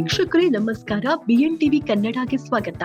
ವೀಕ್ಷಕರೇ, ನಮಸ್ಕಾರ. B N TV ಕನ್ನಡಗೆ ಸ್ವಾಗತ.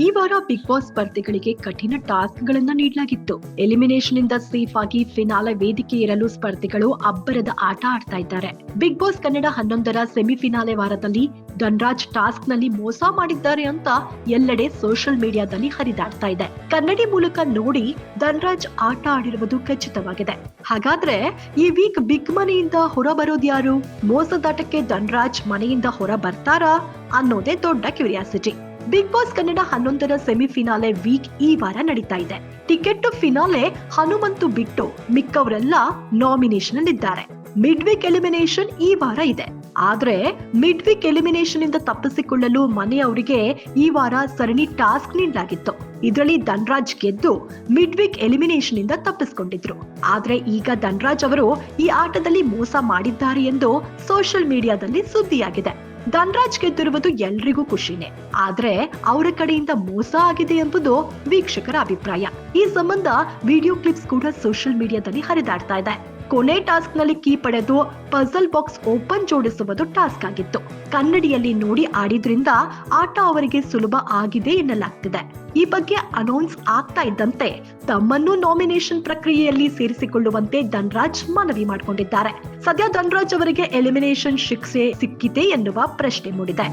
ಈ ವಾರ ಬಿಗ್ ಬಾಸ್ ಸ್ಪರ್ಧೆಗಳಿಗೆ ಕಠಿಣ ಟಾಸ್ಕ್ ಗಳನ್ನ ನೀಡಲಾಗಿತ್ತು. ಎಲಿಮಿನೇಷನ್ ಇಂದ ಸೇಫ್ ಆಗಿ ಫಿನಾಲೆ ವೇದಿಕೆ ಏರಲು ಸ್ಪರ್ಧಿಗಳು ಅಬ್ಬರದ ಆಟ ಆಡ್ತಾ ಇದ್ದಾರೆ. ಬಿಗ್ ಬಾಸ್ ಕನ್ನಡ ಹನ್ನೊಂದರ ಸೆಮಿಫಿನಾಲೆ ವಾರದಲ್ಲಿ ಧನ್ರಾಜ್ ಟಾಸ್ಕ್ನಲ್ಲಿ ಮೋಸ ಮಾಡಿದ್ದಾರೆ ಅಂತ ಎಲ್ಲೆಡೆ ಸೋಷಿಯಲ್ ಮೀಡಿಯಾದಲ್ಲಿ ಹರಿದಾಡ್ತಾ ಇದೆ. ಕನ್ನಡಿ ಮೂಲಕ ನೋಡಿ ಧನ್ರಾಜ್ ಆಟ ಆಡಿರುವುದು ಖಚಿತವಾಗಿದೆ. ಹಾಗಾದ್ರೆ ಈ ವೀಕ್ ಬಿಗ್ ಮನೆಯಿಂದ ಹೊರ ಬರೋದು ಯಾರು? ಮೋಸದಾಟಕ್ಕೆ ಧನ್ರಾಜ್ ಮನೆಯಿಂದ ಹೊರ ಬರ್ತಾರಾ ಅನ್ನೋದೇ ದೊಡ್ಡ ಕ್ಯೂರಿಯಾಸಿಟಿ ಬಿಗ್ ಬಾಸ್ ಕನ್ನಡ ಹನ್ನೊಂದರ ಸೆಮಿಫಿನಾಲೆ ವೀಕ್ ಈ ವಾರ ನಡೀತಾ ಇದೆ. ಟಿಕೆಟ್ ಫಿನಾಲೆ ಹನುಮಂತು ಬಿಟ್ಟು ಮಿಕ್ಕವರೆಲ್ಲ ನಾಮಿನೇಷನ್ ಅಲ್ಲಿದ್ದಾರೆ. ಮಿಡ್ ವೀಕ್ ಎಲಿಮಿನೇಷನ್ ಈ ವಾರ ಇದೆ. ಆದ್ರೆ ಮಿಡ್ ವೀಕ್ ಎಲಿಮಿನೇಷನ್ ಇಂದ ತಪ್ಪಿಸಿಕೊಳ್ಳಲು ಮನೆಯವರಿಗೆ ಈ ವಾರ ಸರಣಿ ಟಾಸ್ಕ್ ನೀಡಲಾಗಿತ್ತು. ಇದರಲ್ಲಿ ಧನ್ರಾಜ್ ಗೆದ್ದು ಮಿಡ್ ವೀಕ್ ಎಲಿಮಿನೇಷನ್ ಇಂದ ತಪ್ಪಿಸಿಕೊಂಡಿದ್ರು. ಆದ್ರೆ ಈಗ ಧನ್ರಾಜ್ ಅವರು ಈ ಆಟದಲ್ಲಿ ಮೋಸ ಮಾಡಿದ್ದಾರೆ ಎಂದು ಸೋಷಿಯಲ್ ಮೀಡಿಯಾದಲ್ಲಿ ಸುದ್ದಿಯಾಗಿದೆ. ಧನ್ರಾಜ್ ಗೆದ್ದಿರುವುದು ಎಲ್ರಿಗೂ ಖುಷಿನೇ. ಆದ್ರೆ ಅವರ ಕಡೆಯಿಂದ ಮೋಸ ಆಗಿದೆ ಎಂಬುದು ವೀಕ್ಷಕರ ಅಭಿಪ್ರಾಯ. ಈ ಸಂಬಂಧ ವಿಡಿಯೋ ಕ್ಲಿಪ್ಸ್ ಕೂಡ ಸೋಷಿಯಲ್ ಮೀಡಿಯಾದಲ್ಲಿ ಹರಿದಾಡ್ತಾ ಇದೆ. ಕೊನೆ ಟಾಸ್ಕ್ನಲ್ಲಿ ಕೀ ಪಡೆದು ಪಜಲ್ ಬಾಕ್ಸ್ ಓಪನ್ ಜೋಡಿಸುವುದು ಟಾಸ್ಕ್ ಆಗಿತ್ತು. ಕನ್ನಡಿಯಲ್ಲಿ ನೋಡಿ ಆಡಿದ್ರಿಂದ ಆಟ ಅವರಿಗೆ ಸುಲಭ ಆಗಿದೆ ಎನ್ನಲಾಗ್ತಿದೆ. ಈ ಬಗ್ಗೆ ಅನೌನ್ಸ್ ಆಗ್ತಾ ಇದ್ದಂತೆ ತಮ್ಮನ್ನು ನಾಮಿನೇಷನ್ ಪ್ರಕ್ರಿಯೆಯಲ್ಲಿ ಸೇರಿಸಿಕೊಳ್ಳುವಂತೆ ಧನ್ರಾಜ್ ಮನವಿ ಮಾಡಿಕೊಂಡಿದ್ದಾರೆ. ಸದ್ಯ ಧನ್ರಾಜ್ ಅವರಿಗೆ ಎಲಿಮಿನೇಷನ್ ಶಿಕ್ಷೆ ಸಿಕ್ಕಿದೆ ಎನ್ನುವ ಪ್ರಶ್ನೆ ಮೂಡಿದೆ.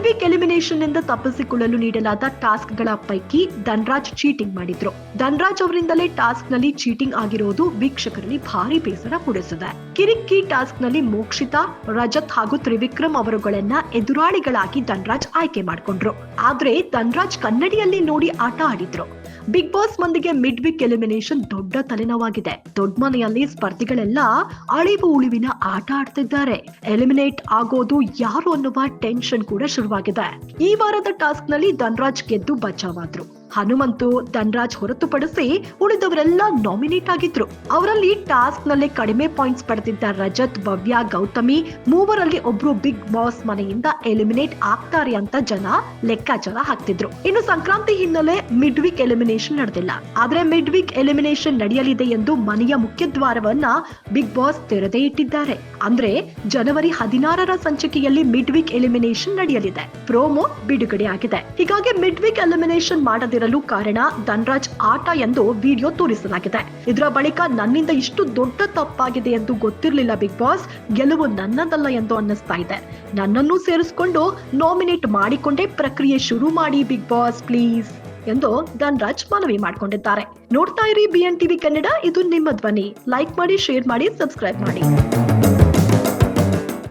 ವೀಕ್ ಎಲಿಮಿನೇಷನ್ನಿಂದ ತಪ್ಪಿಸಿಕೊಳ್ಳಲು ನೀಡಲಾದ ಟಾಸ್ಕ್ಗಳ ಪೈಕಿ ಧನ್ರಾಜ್ ಚೀಟಿಂಗ್ ಮಾಡಿದ್ರು. ಧನ್ರಾಜ್ ಅವರಿಂದಲೇ ಟಾಸ್ಕ್ನಲ್ಲಿ ಚೀಟಿಂಗ್ ಆಗಿರೋದು ವೀಕ್ಷಕರಲ್ಲಿ ಭಾರಿ ಬೇಸರ ಮೂಡಿಸಿದೆ. ಕಿರಿಕ್ಕಿ ಟಾಸ್ಕ್ನಲ್ಲಿ ಮೋಕ್ಷಿತಾ, ರಜತ್ ಹಾಗೂ ತ್ರಿವಿಕ್ರಮ್ ಅವರುಗಳನ್ನ ಎದುರಾಳಿಗಳಾಗಿ ಧನ್ರಾಜ್ ಆಯ್ಕೆ ಮಾಡ್ಕೊಂಡ್ರು. ಆದ್ರೆ ಧನ್ರಾಜ್ ಕನ್ನಡಿಯಲ್ಲಿ ನೋಡಿ ಆಟ ಆಡಿದ್ರು. ಬಿಗ್ ಬಾಸ್ ಮಂದಿಗೆ ಮಿಡ್ ವಿಕ್ ಎಲಿಮಿನೇಷನ್ ದೊಡ್ಡ ತಲೆನೋವಾಗಿದೆ. ದೊಡ್ಡ ಮನೆಯಲ್ಲಿ ಸ್ಪರ್ಧಿಗಳೆಲ್ಲ ಅಳಿವು ಉಳಿವಿನ ಆಟ ಆಡ್ತಿದ್ದಾರೆ. ಎಲಿಮಿನೇಟ್ ಆಗೋದು ಯಾರು ಅನ್ನುವ ಟೆನ್ಷನ್ ಕೂಡ ಶುರುವಾಗಿದೆ. ಈ ವಾರದ ಟಾಸ್ಕ್ನಲ್ಲಿ ಧನ್ರಾಜ್ ಗೆದ್ದು ಬಚಾವಾದ್ರು ಹನುಮಂತು ಧನ್ರಾಜ್ ಹೊರತುಪಡಿಸಿ ಉಳಿದವರೆಲ್ಲ ನಾಮಿನೇಟ್ ಆಗಿದ್ರು. ಅವರಲ್ಲಿ ಟಾಸ್ಕ್ನಲ್ಲಿ ಕಡಿಮೆ ಪಾಯಿಂಟ್ಸ್ ಪಡೆದಿದ್ದ ರಜತ್, ಭವ್ಯ, ಗೌತಮಿ ಮೂವರಲ್ಲಿ ಒಬ್ರು ಬಿಗ್ ಬಾಸ್ ಮನೆಯಿಂದ ಎಲಿಮಿನೇಟ್ ಆಗ್ತಾರೆ ಅಂತ ಜನ ಲೆಕ್ಕಾಚಾರ ಹಾಕ್ತಿದ್ರು. ಇನ್ನು ಸಂಕ್ರಾಂತಿ ಹಿನ್ನೆಲೆ ಮಿಡ್ ವೀಕ್ ಎಲಿಮಿನೇಷನ್ ನಡೆದಿಲ್ಲ. ಆದ್ರೆ ಮಿಡ್ ವೀಕ್ ಎಲಿಮಿನೇಷನ್ ನಡೆಯಲಿದೆ ಎಂದು ಮನೆಯ ಮುಖ್ಯ ದ್ವಾರವನ್ನ ಬಿಗ್ ಬಾಸ್ ತೆರೆದೇ ಇಟ್ಟಿದ್ದಾರೆ. ಅಂದ್ರೆ ಜನವರಿ ಹದಿನಾರರ ಸಂಚಿಕೆಯಲ್ಲಿ ಮಿಡ್ ವೀಕ್ ಎಲಿಮಿನೇಷನ್ ನಡೆಯಲಿದೆ. ಪ್ರೋಮೋ ಬಿಡುಗಡೆ ಆಗಿದೆ. ಹೀಗಾಗಿ ಮಿಡ್ ವೀಕ್ ಎಲಿಮಿನೇಷನ್ ಮಾಡದಿರಲು ಕಾರಣ ಧನ್ರಾಜ್ ಆಟ ಎಂದು ವಿಡಿಯೋ ತೋರಿಸಲಾಗಿದೆ. ಇದರ ಬಳಿಕ ನನ್ನಿಂದ ಇಷ್ಟು ದೊಡ್ಡ ತಪ್ಪಾಗಿದೆ ಎಂದು ಗೊತ್ತಿರಲಿಲ್ಲ ಬಿಗ್ ಬಾಸ್. ಗೆಲುವು ನನ್ನದಲ್ಲ ಎಂದು ಅನ್ನಿಸ್ತಾ ಇದೆ. ನನ್ನನ್ನು ಸೇರಿಸಿಕೊಂಡು ನಾಮಿನೇಟ್ ಮಾಡಿಕೊಂಡೇ ಪ್ರಕ್ರಿಯೆ ಶುರು ಮಾಡಿ ಬಿಗ್ ಬಾಸ್ ಪ್ಲೀಸ್ ಎಂದು ಧನ್ರಾಜ್ ಮನವಿ ಮಾಡಿಕೊಂಡಿದ್ದಾರೆ. ನೋಡ್ತಾ ಇರಿ ಬಿಎನ್ ಟಿವಿ ಕನ್ನಡ. ಇದು ನಿಮ್ಮ ಧ್ವನಿ. ಲೈಕ್ ಮಾಡಿ, ಶೇರ್ ಮಾಡಿ, ಸಬ್ಸ್ಕ್ರೈಬ್ ಮಾಡಿ.